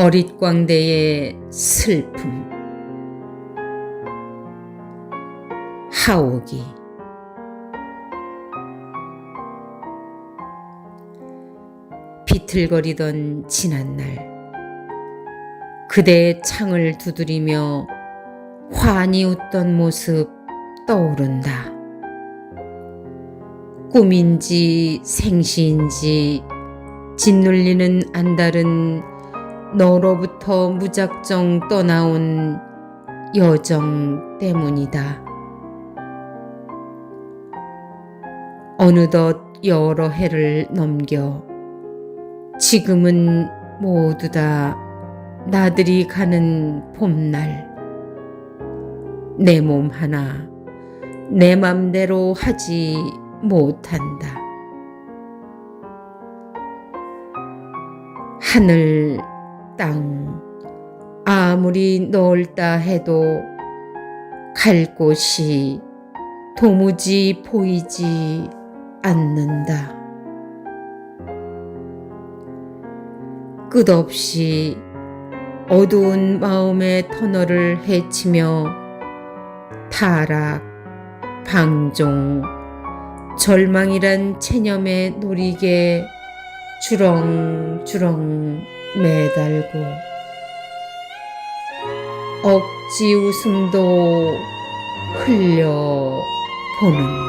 어릿광대의 슬픔 하옥이 비틀거리던 지난 날 그대의 창을 두드리며 환히 웃던 모습 떠오른다. 꿈인지 생시인지 짓눌리는 안달은 너로부터 무작정 떠나온 여정 때문이다. 어느덧 여러 해를 넘겨 지금은 모두 다 나들이 가는 봄날 내 몸 하나 내 맘대로 하지 못한다. 하늘, 땅, 아무리 넓다 해도 갈 곳이 도무지 보이지 않는다. 끝없이 어두운 마음의 터널을 헤치며 타락, 방종, 절망이란 체념에 노리게 주렁주렁 매달고 억지 웃음도 흘려 보는